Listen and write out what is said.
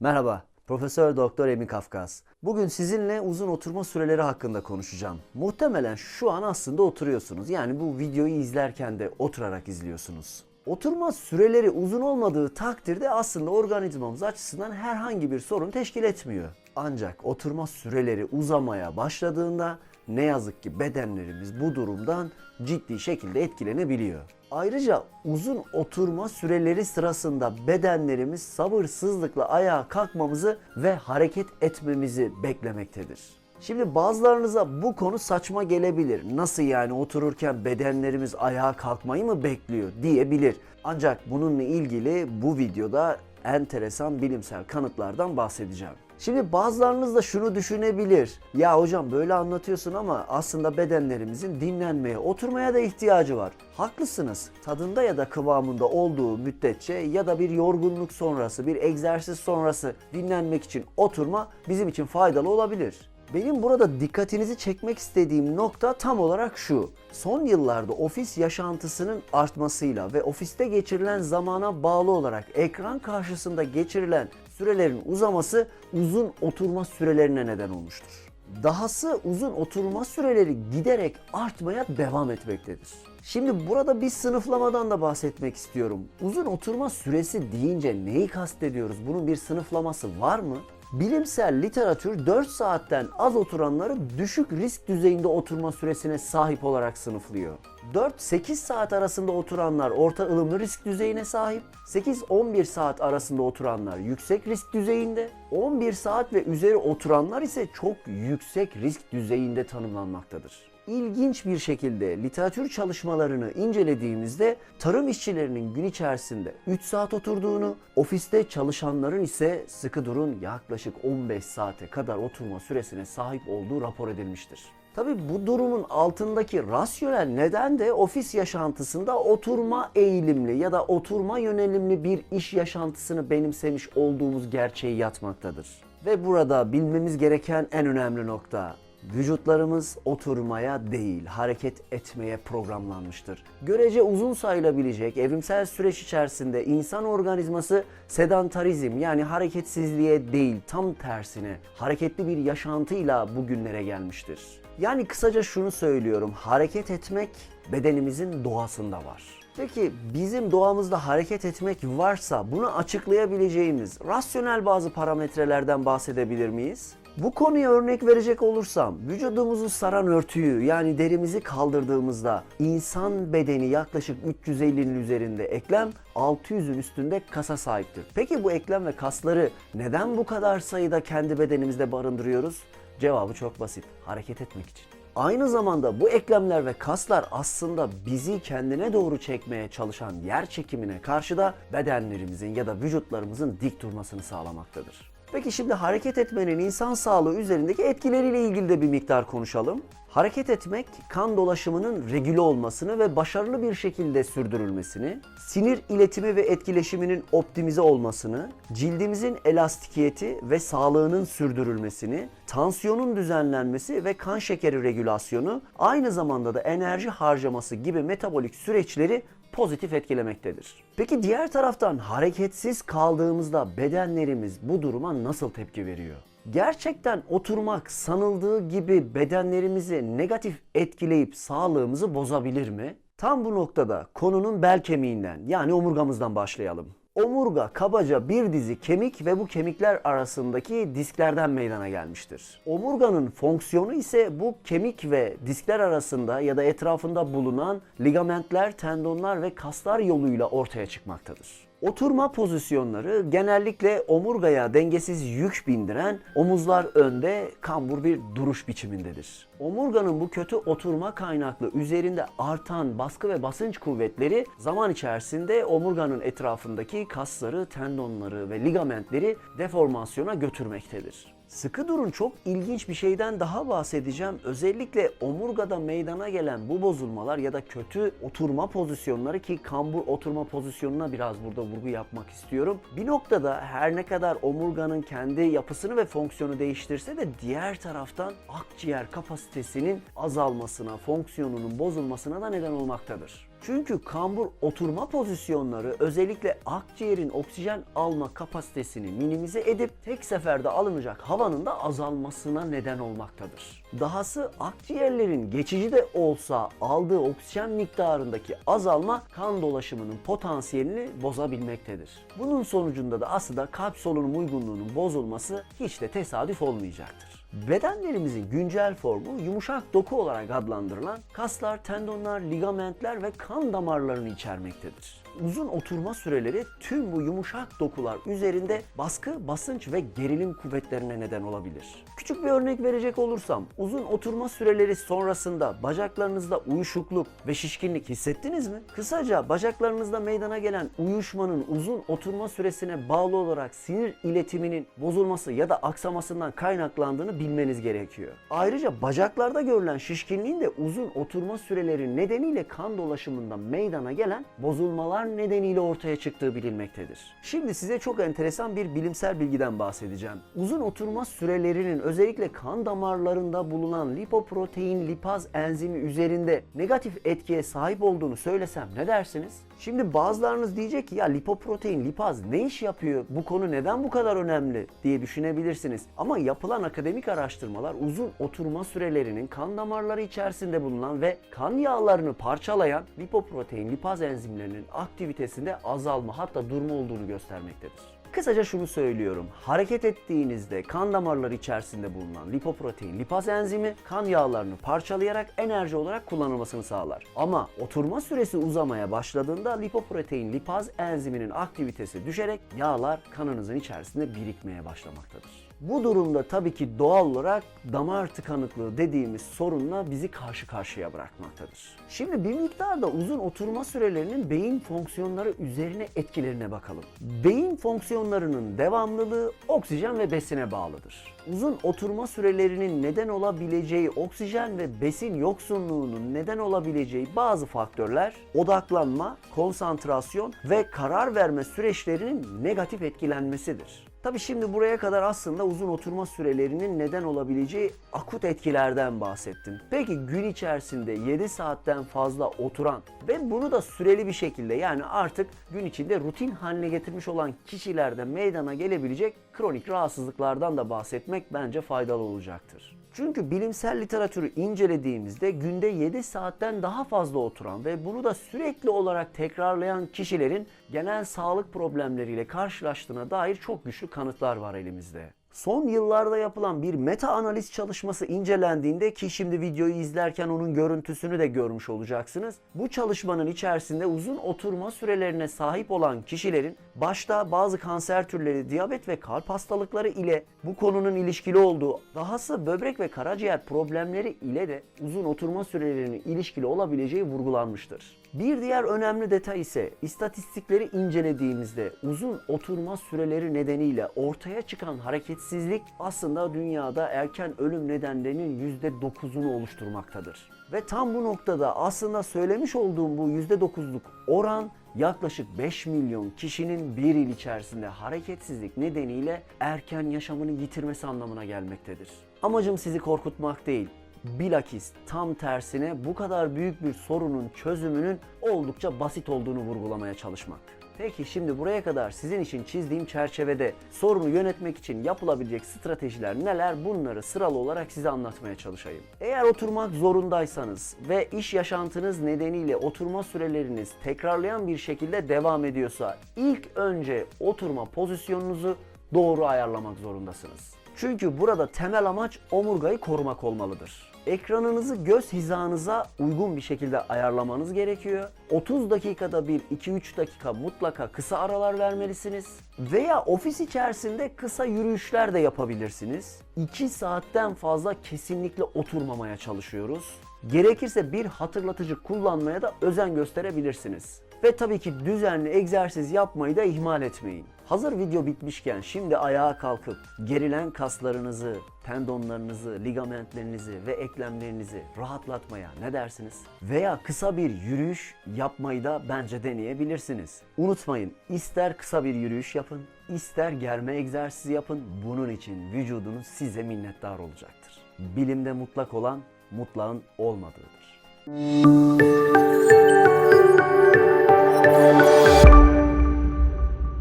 Merhaba, Profesör Doktor Emin Kafkas. Bugün sizinle uzun oturma süreleri hakkında konuşacağım. Muhtemelen şu an aslında oturuyorsunuz. Yani bu videoyu izlerken de oturarak izliyorsunuz. Oturma süreleri uzun olmadığı takdirde aslında organizmamız açısından herhangi bir sorun teşkil etmiyor. Ancak oturma süreleri uzamaya başladığında ne yazık ki bedenlerimiz bu durumdan ciddi şekilde etkilenebiliyor. Ayrıca uzun oturma süreleri sırasında bedenlerimiz sabırsızlıkla ayağa kalkmamızı ve hareket etmemizi beklemektedir. Şimdi bazılarınıza bu konu saçma gelebilir. Nasıl yani otururken bedenlerimiz ayağa kalkmayı mı bekliyor diyebilir. Ancak bununla ilgili bu videoda enteresan bilimsel kanıtlardan bahsedeceğim. Şimdi bazılarınız da şunu düşünebilir. Ya hocam böyle anlatıyorsun ama aslında bedenlerimizin dinlenmeye, oturmaya da ihtiyacı var. Haklısınız. Tadında ya da kıvamında olduğu müddetçe ya da bir yorgunluk sonrası, bir egzersiz sonrası dinlenmek için oturma bizim için faydalı olabilir. Benim burada dikkatinizi çekmek istediğim nokta tam olarak şu. Son yıllarda ofis yaşantısının artmasıyla ve ofiste geçirilen zamana bağlı olarak ekran karşısında geçirilen sürelerin uzaması uzun oturma sürelerine neden olmuştur. Dahası uzun oturma süreleri giderek artmaya devam etmektedir. Şimdi burada bir sınıflamadan da bahsetmek istiyorum. Uzun oturma süresi deyince neyi kastediyoruz? Bunun bir sınıflaması var mı? Bilimsel literatür 4 saatten az oturanları düşük risk düzeyinde oturma süresine sahip olarak sınıflıyor. 4-8 saat arasında oturanlar orta ılımlı risk düzeyine sahip, 8-11 saat arasında oturanlar yüksek risk düzeyinde, 11 saat ve üzeri oturanlar ise çok yüksek risk düzeyinde tanımlanmaktadır. İlginç bir şekilde literatür çalışmalarını incelediğimizde tarım işçilerinin gün içerisinde 3 saat oturduğunu, ofiste çalışanların ise sıkı durun yaklaşık 15 saate kadar oturma süresine sahip olduğu rapor edilmiştir. Tabi bu durumun altındaki rasyonel neden de ofis yaşantısında oturma eğilimli ya da oturma yönelimli bir iş yaşantısını benimsemiş olduğumuz gerçeği yatmaktadır. Ve burada bilmemiz gereken en önemli nokta Vücutlarımız oturmaya değil, hareket etmeye programlanmıştır. Görece uzun sayılabilecek evrimsel süreç içerisinde insan organizması sedantarizm yani hareketsizliğe değil tam tersine hareketli bir yaşantıyla bugünlere gelmiştir. Yani kısaca şunu söylüyorum, hareket etmek bedenimizin doğasında var. Peki bizim doğamızda hareket etmek varsa bunu açıklayabileceğimiz rasyonel bazı parametrelerden bahsedebilir miyiz? Bu konuya örnek verecek olursam vücudumuzu saran örtüyü yani derimizi kaldırdığımızda insan bedeni yaklaşık 350'nin üzerinde eklem 600'ün üstünde kasa sahiptir. Peki bu eklem ve kasları neden bu kadar sayıda kendi bedenimizde barındırıyoruz? Cevabı çok basit. Hareket etmek için. Aynı zamanda bu eklemler ve kaslar aslında bizi kendine doğru çekmeye çalışan yer çekimine karşı da bedenlerimizin ya da vücutlarımızın dik durmasını sağlamaktadır. Peki şimdi hareket etmenin insan sağlığı üzerindeki etkileriyle ilgili de bir miktar konuşalım. Hareket etmek kan dolaşımının regüle olmasını ve başarılı bir şekilde sürdürülmesini, sinir iletimi ve etkileşiminin optimize olmasını, cildimizin elastikiyeti ve sağlığının sürdürülmesini, tansiyonun düzenlenmesi ve kan şekeri regülasyonu, aynı zamanda da enerji harcaması gibi metabolik süreçleri pozitif etkilemektedir. Peki diğer taraftan hareketsiz kaldığımızda bedenlerimiz bu duruma nasıl tepki veriyor? Gerçekten oturmak sanıldığı gibi bedenlerimizi negatif etkileyip sağlığımızı bozabilir mi? Tam bu noktada konunun bel kemiğinden yani omurgamızdan başlayalım. Omurga kabaca bir dizi kemik ve bu kemikler arasındaki disklerden meydana gelmiştir. Omurganın fonksiyonu ise bu kemik ve diskler arasında ya da etrafında bulunan ligamentler, tendonlar ve kaslar yoluyla ortaya çıkmaktadır. Oturma pozisyonları genellikle omurgaya dengesiz yük bindiren, omuzlar önde, kambur bir duruş biçimindedir. Omurganın bu kötü oturma kaynaklı üzerinde artan baskı ve basınç kuvvetleri zaman içerisinde omurganın etrafındaki kasları, tendonları ve ligamentleri deformasyona götürmektedir. Sıkı durun çok ilginç bir şeyden daha bahsedeceğim. Özellikle omurgada meydana gelen bu bozulmalar ya da kötü oturma pozisyonları ki kambur oturma pozisyonuna biraz burada vurgu yapmak istiyorum. Bir noktada her ne kadar omurganın kendi yapısını ve fonksiyonu değiştirse de diğer taraftan akciğer kapasitesinin azalmasına, fonksiyonunun bozulmasına da neden olmaktadır. Çünkü kambur oturma pozisyonları özellikle akciğerin oksijen alma kapasitesini minimize edip tek seferde alınacak havanın da azalmasına neden olmaktadır. Dahası akciğerlerin geçici de olsa aldığı oksijen miktarındaki azalma kan dolaşımının potansiyelini bozabilmektedir. Bunun sonucunda da aslında kalp solunum uygunluğunun bozulması hiç de tesadüf olmayacaktır. Bedenlerimizin güncel formu yumuşak doku olarak adlandırılan kaslar, tendonlar, ligamentler ve kan damarlarını içermektedir. Uzun oturma süreleri tüm bu yumuşak dokular üzerinde baskı, basınç ve gerilim kuvvetlerine neden olabilir. Küçük bir örnek verecek olursam, uzun oturma süreleri sonrasında bacaklarınızda uyuşukluk ve şişkinlik hissettiniz mi? Kısaca bacaklarınızda meydana gelen uyuşmanın uzun oturma süresine bağlı olarak sinir iletiminin bozulması ya da aksamasından kaynaklandığını bilmeniz gerekiyor. Ayrıca bacaklarda görülen şişkinliğin de uzun oturma süreleri nedeniyle kan dolaşımında meydana gelen bozulmalar nedeniyle ortaya çıktığı bilinmektedir. Şimdi size çok enteresan bir bilimsel bilgiden bahsedeceğim. Uzun oturma sürelerinin özellikle kan damarlarında bulunan lipoprotein lipaz enzimi üzerinde negatif etkiye sahip olduğunu söylesem ne dersiniz? Şimdi bazılarınız diyecek ki ya lipoprotein lipaz ne iş yapıyor? Bu konu neden bu kadar önemli diye düşünebilirsiniz. Ama yapılan akademik araştırmalar uzun oturma sürelerinin kan damarları içerisinde bulunan ve kan yağlarını parçalayan lipoprotein lipaz enzimlerinin aktivitesinde azalma hatta durma olduğunu göstermektedir. Kısaca şunu söylüyorum. Hareket ettiğinizde kan damarları içerisinde bulunan lipoprotein lipaz enzimi kan yağlarını parçalayarak enerji olarak kullanılmasını sağlar. Ama oturma süresi uzamaya başladığında lipoprotein lipaz enziminin aktivitesi düşerek yağlar kanınızın içerisinde birikmeye başlamaktadır. Bu durumda tabii ki doğal olarak damar tıkanıklığı dediğimiz sorunla bizi karşı karşıya bırakmaktadır. Şimdi bir miktar da uzun oturma sürelerinin beyin fonksiyonları üzerine etkilerine bakalım. Beyin fonksiyonlarının devamlılığı oksijen ve besine bağlıdır. Uzun oturma sürelerinin neden olabileceği oksijen ve besin yoksunluğunun neden olabileceği bazı faktörler odaklanma, konsantrasyon ve karar verme süreçlerinin negatif etkilenmesidir. Tabi şimdi buraya kadar aslında uzun oturma sürelerinin neden olabileceği akut etkilerden bahsettim. Peki gün içerisinde 7 saatten fazla oturan ve bunu da süreli bir şekilde yani artık gün içinde rutin haline getirmiş olan kişilerde meydana gelebilecek kronik rahatsızlıklardan da bahsetmek bence faydalı olacaktır. Çünkü bilimsel literatürü incelediğimizde günde 7 saatten daha fazla oturan ve bunu da sürekli olarak tekrarlayan kişilerin genel sağlık problemleriyle karşılaştığına dair çok güçlü kanıtlar var elimizde. Son yıllarda yapılan bir meta analiz çalışması incelendiğinde ki şimdi videoyu izlerken onun görüntüsünü de görmüş olacaksınız. Bu çalışmanın içerisinde uzun oturma sürelerine sahip olan kişilerin başta bazı kanser türleri, diyabet ve kalp hastalıkları ile bu konunun ilişkili olduğu, dahası böbrek ve karaciğer problemleri ile de uzun oturma sürelerinin ilişkili olabileceği vurgulanmıştır. Bir diğer önemli detay ise istatistikleri incelediğimizde uzun oturma süreleri nedeniyle ortaya çıkan hareketsizlik aslında dünyada erken ölüm nedenlerinin %9'unu oluşturmaktadır. Ve tam bu noktada aslında söylemiş olduğum bu %9'luk oran yaklaşık 5 milyon kişinin bir yıl içerisinde hareketsizlik nedeniyle erken yaşamını yitirmesi anlamına gelmektedir. Amacım sizi korkutmak değil. Bilakis tam tersine bu kadar büyük bir sorunun çözümünün oldukça basit olduğunu vurgulamaya çalışmak. Peki şimdi buraya kadar sizin için çizdiğim çerçevede sorunu yönetmek için yapılabilecek stratejiler neler bunları sıralı olarak size anlatmaya çalışayım. Eğer oturmak zorundaysanız ve iş yaşantınız nedeniyle oturma süreleriniz tekrarlayan bir şekilde devam ediyorsa ilk önce oturma pozisyonunuzu doğru ayarlamak zorundasınız. Çünkü burada temel amaç omurgayı korumak olmalıdır. Ekranınızı göz hizanıza uygun bir şekilde ayarlamanız gerekiyor. 30 dakikada bir 2-3 dakika mutlaka kısa aralar vermelisiniz. Veya ofis içerisinde kısa yürüyüşler de yapabilirsiniz. 2 saatten fazla kesinlikle oturmamaya çalışıyoruz. Gerekirse bir hatırlatıcı kullanmaya da özen gösterebilirsiniz. Ve tabii ki düzenli egzersiz yapmayı da ihmal etmeyin. Hazır video bitmişken şimdi ayağa kalkıp gerilen kaslarınızı, tendonlarınızı, ligamentlerinizi ve eklemlerinizi rahatlatmaya ne dersiniz? Veya kısa bir yürüyüş yapmayı da bence deneyebilirsiniz. Unutmayın ister kısa bir yürüyüş yapın, ister germe egzersizi yapın. Bunun için vücudunuz size minnettar olacaktır. Bilimde mutlak olan mutlağın olmadığıdır.